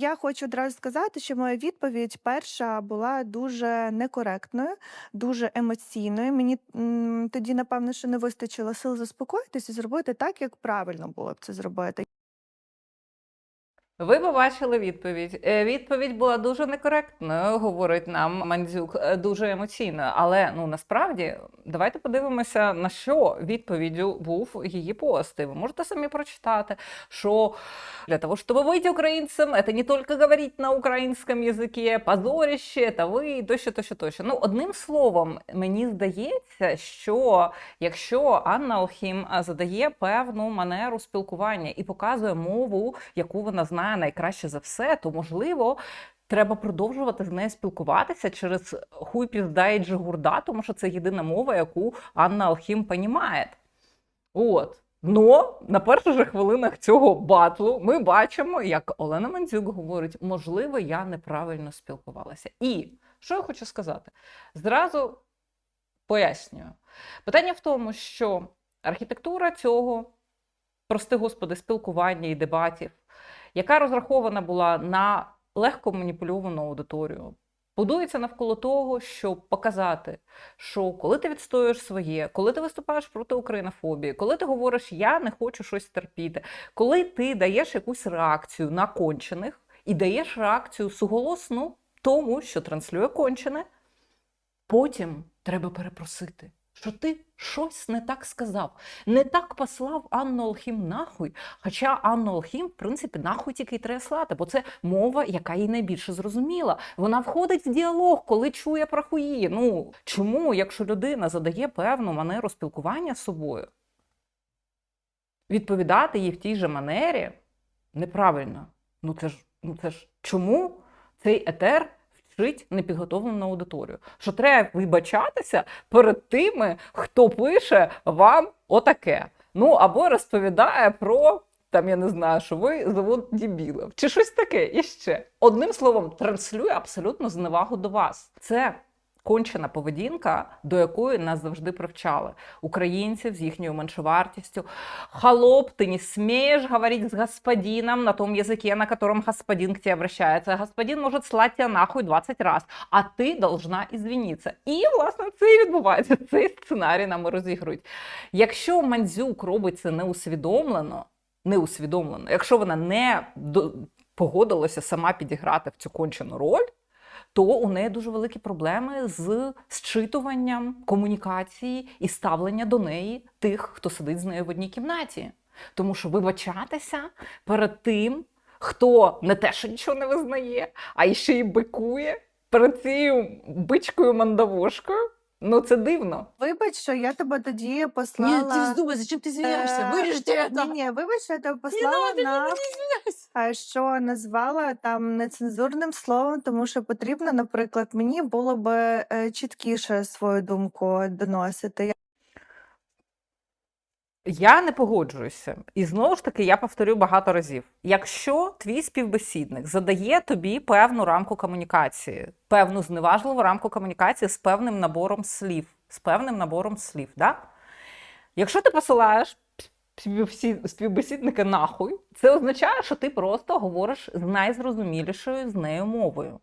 Я хочу одразу сказати, що моя відповідь перша була дуже некоректною, дуже емоційною. Мені м, тоді, напевно, що не вистачило сил заспокоїтися і зробити так, як правильно було б це зробити. Ви побачили відповідь. Е, Відповідь була дуже некоректною, говорить нам Мандзюк, е, дуже емоційною. Але ну насправді давайте подивимося, на що відповіддю був її пост. І ви можете самі прочитати, що для того, щоб вийти українцем, це не тільки говорити на українському язикі, позорище, та ви тощо, тощо, тощо. Ну, одним словом, мені здається, що якщо Анна Алхім а, задає певну манеру спілкування і показує мову, яку вона знає найкраще за все, то можливо. Треба продовжувати з нею спілкуватися через хуй пізда і джигурда, тому що це єдина мова, яку Анна Алхім понімає. От. Но на перших же хвилинах цього батлу ми бачимо, як Олена Мандзюк говорить: можливо, я неправильно спілкувалася. І що я хочу сказати? Зразу пояснюю. Питання в тому, що архітектура цього, прости господи, спілкування і дебатів, яка розрахована була на легко маніпульовану аудиторію, будується навколо того, щоб показати, що коли ти відстоюєш своє, коли ти виступаєш проти українофобії, коли ти говориш Я не хочу щось терпіти, коли ти даєш якусь реакцію на кончених і даєш реакцію суголосну тому, що транслює кончене, потім треба перепросити. Що ти щось не так сказав, не так послав Анну Алхім нахуй. Хоча Анну Алхім, в принципі, нахуй тільки й треба слати, бо це мова, яка їй найбільше зрозуміла. Вона входить в діалог, коли чує про хуї. Ну чому, якщо людина задає певну манеру спілкування з собою, відповідати їй в тій же манері неправильно. Ну це ж, ну це ж чому цей етер вчить непідготовлену аудиторію? Що треба вибачатися перед тими, хто пише вам отаке. Ну або розповідає про. Там я не знаю, що ви завод дібілов, чи щось таке іще. Одним словом, транслює абсолютно зневагу до вас. Це кончена поведінка, до якої нас завжди привчали українців з їхньою меншовартістю. Холоп, ти не смієш говорити з господином на тому язикі, на котором господин к тебе обращается. Господин може слати тебе нахуй 20 раз, а ти должна ізвінитися. І, власне, це і відбувається. Цей сценарій нам розігрують. Якщо Мандзюк робить це неусвідомлено, неусвідомлено, якщо вона не погодилася сама підіграти в цю кончену роль, то у неї дуже великі проблеми з зчитуванням комунікації і ставлення до неї тих, хто сидить з нею в одній кімнаті. Тому що вибачатися перед тим, хто не те, що нічого не визнає, а ще й бикує перед цією бичкою мандавошкою. Ну це дивно. Вибач, що я тебе тоді Нет, послала. ты вздумай, зачем ты извиняешься? Е, Вырежьте это! Ні, ні, вибач, що я тебе Не послала надо, на не извиняйся! а, що назвала там нецензурним словом, тому що потрібно, наприклад, мені було би е, чіткіше свою думку доносити. Я не погоджуюся. І знову ж таки, я повторю багато разів: якщо твій співбесідник задає тобі певну рамку комунікації, певну зневажливу рамку комунікації з певним набором слів, з певним набором слів, да? якщо ти посилаєш співбесід- співбесідника нахуй, це означає, що ти просто говориш з найзрозумілішою з нею мовою.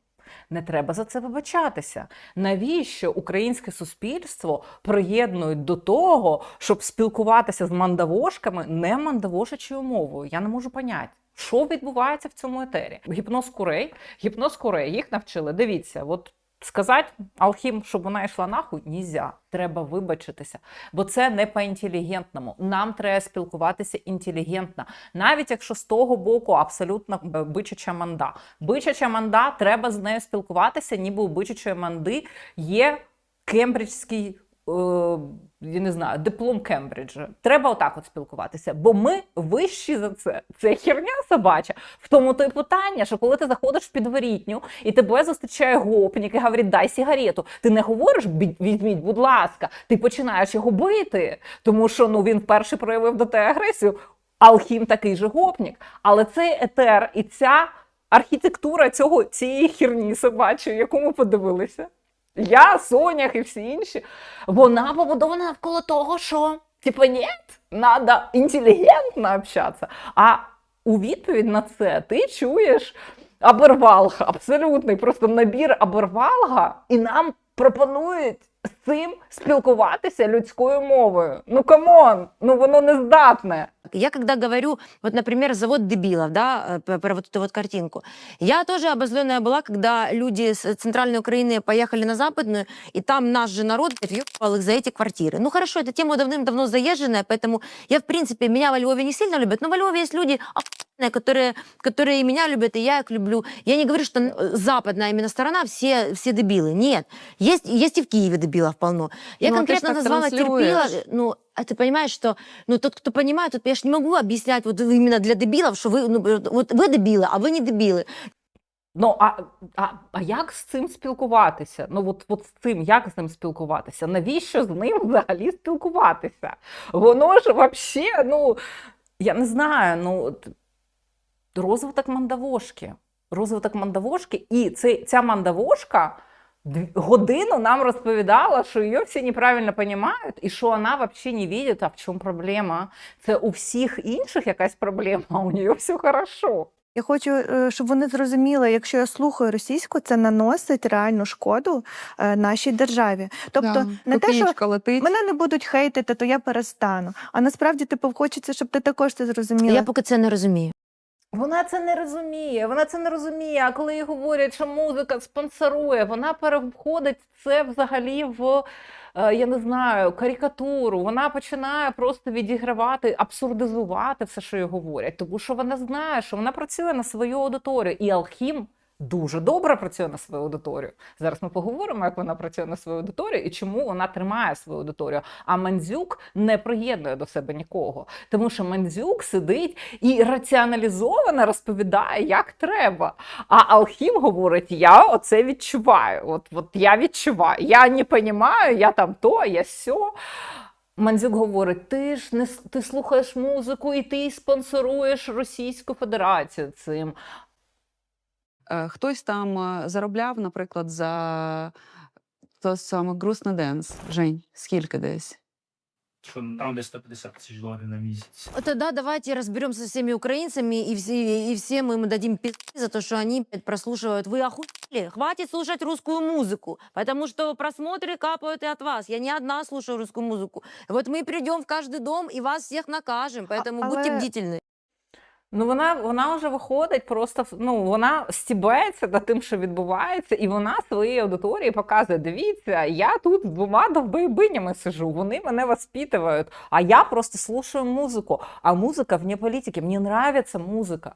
Не треба за це вибачатися. Навіщо українське суспільство приєднують до того, щоб спілкуватися з мандавошками не мандавошачою мовою? Я не можу поняти. Що відбувається в цьому етері? Гіпноз курей, гіпноз курей, їх навчили. Дивіться, от сказати Алхім, щоб вона йшла нахуй, нізя. Треба вибачитися, бо це не по-інтелігентному. Нам треба спілкуватися інтелігентно, навіть якщо з того боку абсолютно е, бичача манда. Бичача манда, треба з нею спілкуватися, ніби у бичачої манди є кембриджський. Е, Я не знаю, диплом Кембриджа. Треба отак от спілкуватися, бо ми вищі за це. Це херня собача. В тому то й питання, що коли ти заходиш в підворітню і тебе зустрічає гопнік і говорить, дай сигарету. Ти не говориш «Бі- візьміть, будь ласка. Ти починаєш його бити, тому що ну він вперше проявив до тебе агресію. Алхім такий же гопнік. Але цей етер і ця архітектура цього цієї херні собачої, яку ми подивилися. Я, Сонях і всі інші, вона побудована навколо того, що типу, ні, треба інтелігентно общатися. А у відповідь на це ти чуєш Абервалга, абсолютний просто набір абервалга, і нам пропонують цим спілкуватися людською мовою. Ну камон, ну воно не здатне. Я когда говорю, вот, например, завод дебилов, да, э, про вот эту вот картинку, я тоже обозленная была, когда люди с центральной Украины поехали на западную, и там наш же народ въебал их за эти квартиры. Ну хорошо, эта тема давным-давно заезженная, поэтому я, в принципе, меня во Львове не сильно любят, но во Львове есть люди которые, которые и меня любят, и я их люблю. Я не говорю, что э, западная именно сторона все, все дебилы. Нет. Есть, есть и в Киеве дебилов полно. Я Ну, а ты ж конкретно так назвала транслируешь. терпила. Ну, а ты понимаешь, что ну, тот, кто понимает, тут я ж не могу объяснять вот именно для дебилов, что вы, ну, вот вы дебилы, а вы не дебилы. Ну а, а, а як з цим спілкуватися? Ну от, от з цим, як з ним спілкуватися? Навіщо з ним взагалі спілкуватися? Воно ж вообще, ну я не знаю, ну от, розвиток мандавошки. Розвиток мандавошки, і це, ця мандавошка дві- годину нам розповідала, що її всі неправильно розуміють, і що вона взагалі не бачить, а в чому проблема. Це у всіх інших якась проблема, а у неї все хорошо. Я хочу, е, щоб вони зрозуміли, якщо я слухаю російську, це наносить реальну шкоду е, нашій державі. Тобто, Да, не те, що летить. мене не будуть хейтити, то я перестану. А насправді, типу, хочеться, щоб ти також це зрозуміла. Я поки це не розумію. Вона це не розуміє. Вона це не розуміє. А коли їй говорять, що музика спонсорує, вона переходить це взагалі в. е, Я не знаю, карикатуру. Вона починає просто відігравати, абсурдизувати все, що їй говорять. Тому що вона знає, що вона працює на свою аудиторію. І Алхім дуже добре працює на свою аудиторію. Зараз ми поговоримо, як вона працює на свою аудиторію і чому вона тримає свою аудиторію. А Мандзюк не приєднує до себе нікого, тому що Мандзюк сидить і раціоналізовано розповідає, як треба. А Алхім говорить: я оце відчуваю. От, от я відчуваю. Я не розумію, я там то, я сьо. Мандзюк говорить: ти ж не ти слухаєш музику і ти спонсоруєш Російську Федерацію цим. Е, Хтось там е, заробляв, наприклад, за то саме грустно денс. Жень, скільки десь? Що там десь 150 тисяч доларів на місяць. Вот Тогда давайте разберемся со всеми украинцами и, все, и всем им дадим пизды за то, что они блядь, прослушивают. Вы охуели? Хватит слушать русскую музыку, потому что просмотры капают и от вас. Я не одна слушаю русскую музыку. Вот мы придем в каждый дом и вас всех накажем, поэтому будьте але- бдительны. Ну, вона, вона вже виходить просто ну, вона стібається над тим, що відбувається, і вона своїй аудиторії показує: дивіться, я тут з двома довбойбинями сижу, вони мене воспитують, а я просто слушаю музику. А музика вне політики. Мені нравиться музика.